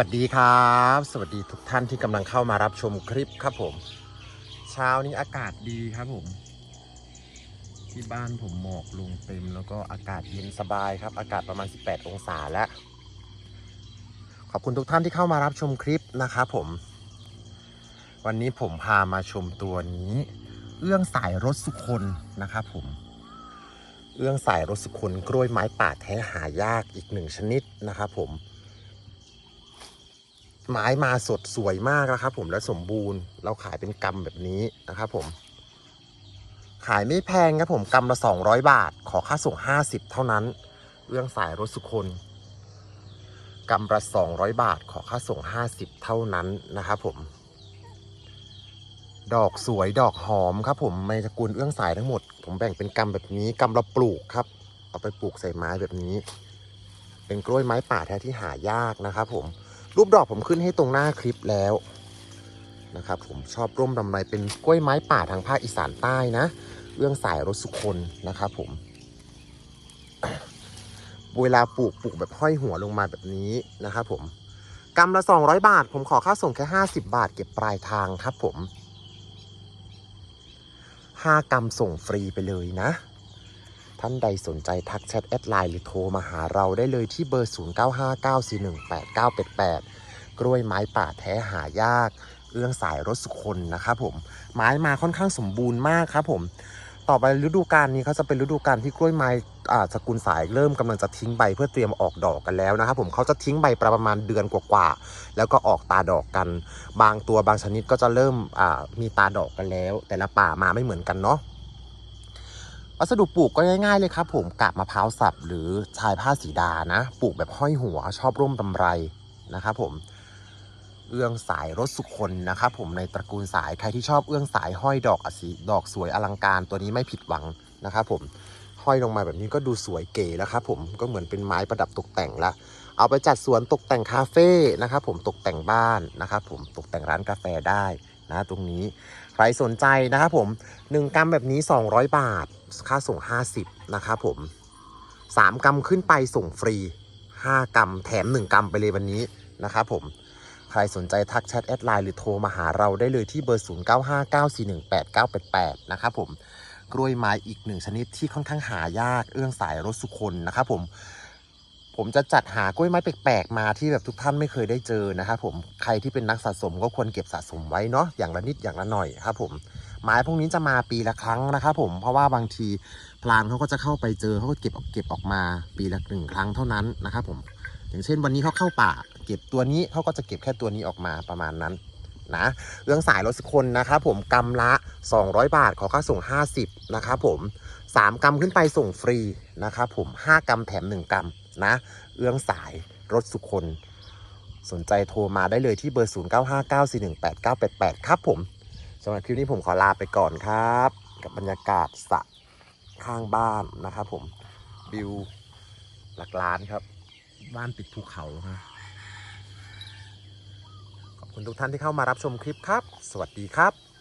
วัสดีครับ สวัสดีทุกท่านที่กำลังเข้ามารับชมคลิปครับผม เช้านี้อากาศดีครับผม ที่บ้านผมหมอกลงเต็มแล้วก็อากาศเย็นสบายครับ อากาศประมาณ 18 องศาแล้ว ขอบคุณทุกท่านที่เข้ามารับชมคลิปนะครับผม วันนี้ผมพามาชมตัวนี้ เอื้องสายรถสุคนนะครับผม เอื้องสายรถสุคนกล้วยไม้ป่าแท้หายากอีกหนึ่งชนิดนะครับผม ไม้มาสดสวยมากนะครับผมและสมบูรณ์ เราขายเป็นกำแบบนี้นะครับผม ขายไม่แพงครับผมกำละ200 บาท ขอค่าส่ง 50 เท่านั้น เรื่องสายรถสุคนกำละ200 บาท ขอค่าส่ง 50 เท่านั้นนะครับผม ดอกสวยดอกหอมครับผมในตระกูลเอื้องสายทั้งหมด ผมแบ่งเป็นกำแบบนี้กำละปลูกครับ เอาไปปลูกใส่ไม้แบบนี้ เป็นกล้วยไม้ป่าแท้ที่หายากนะครับผม รูปดอกผมขึ้นให้ตรงหน้าคลิปแล้วนะครับผมชอบร่มรำไรเป็นกล้วยไม้ป่าทางภาคอีสานใต้นะ เรื่องสายรถสุคนนะครับผม เวลาปลูกปลูกแบบห้อยหัวลงมาแบบนี้นะครับผมกำละ 200 บาท ผมขอค่าส่งแค่ 50 บาท เก็บปลายทางครับผม 5กำส่งฟรีไปเลยนะ ท่านใดสนใจทักแชทแอดไลน์หรือโทรมาหาเราได้เลยที่เบอร์ 0959418988 กล้วยไม้ป่าแท้หายาก เอื้องสายรถสุคนนะครับผม ไม้มาค่อนข้างสมบูรณ์มากครับผม ต่อไปฤดูกาลนี้เขาจะเป็นฤดูกาลที่กล้วยไม้อ่าสกุลสายเริ่มกำลังจะทิ้งใบเพื่อเตรียมออกดอกกันแล้วนะครับผมเขาจะทิ้งใบประมาณเดือนกว่าๆแล้วก็ออกตาดอกกัน บางตัวบางชนิดก็จะเริ่มอ่ามีตาดอกกันแล้ว แต่ละป่ามาไม่เหมือนกันเนาะ วัสดุปลูกก็ง่ายๆเลยครับผมกาบมะพร้าวสับหรือชายผ้าสีดานะ ปลูกแบบห้อยหัวชอบร่มตำไรนะครับผมเอื้องสายรถสุคนนะครับผมในตระกูลสายใครที่ชอบเอื้องสายห้อยดอกอสีดอกสวยอลังการตัวนี้ไม่ผิดหวังนะครับผมห้อยลงมาแบบนี้ก็ดูสวยเก๋แล้วครับผมก็เหมือนเป็นไม้ประดับตกแต่งละเอาไปจัดสวนตกแต่งคาเฟ่นะครับผมตกแต่งบ้านนะครับผมตกแต่งร้านกาแฟได้นะตรงนี้ ใครสนใจนะครับผม 1กรัมแบบนี้ 200 บาท ค่าส่ง 50 นะครับผม 3กรัมขึ้นไปส่งฟรี 5 กรัมแถม 1 กรัมไปเลยวันนี้นะครับผม ใครสนใจทักแชทแอดไลน์หรือโทรมาหาเราได้เลยที่เบอร์ 0959418988 นะครับผม กล้วยไม้อีกหนึ่งชนิดที่ค่อนข้างหายากเอื้องสายรถสุคนนะครับผม ผมจะจัดหากล้วยไม้แปลกๆมาที่แบบทุกท่านไม่เคยได้เจอนะครับผมใครที่เป็นนักสะสมก็ควรเก็บสะสมไว้เนาะอย่างละนิดอย่างละหน่อยครับผมไม้พวกนี้จะมาปีละครั้งนะครับผมเพราะว่าบางทีพลานเขาก็จะเข้าไปเจอเขาก็เก็บออกเก็บออกมาปีละหนึ่งครั้งเท่านั้นนะครับผมอย่างเช่นวันนี้เขาเข้าป่า เก็บตัวนี้เขาก็จะเก็บแค่ตัวนี้ออกมาประมาณนั้นนะเรื่องสายรถสกคนนะครับผมกำละ 200 บาทขอค่าส่ง 50นะครับผม3กรัมขึ้นไปส่งฟรีนะครับผม5กรัมแถม 1กรัม นะ เอื้องสายรถสุคนสนใจโทรมาได้เลยที่เบอร์ 0959418988 ครับผมสำหรับคลิปนี้ผมขอลาไปก่อนครับ กับบรรยากาศสระข้างบ้านนะครับผมวิวหลักล้านครับ บ้านติดภูเขาครับขอบคุณทุกท่านที่เข้ามารับชมคลิปครับ สวัสดีครับ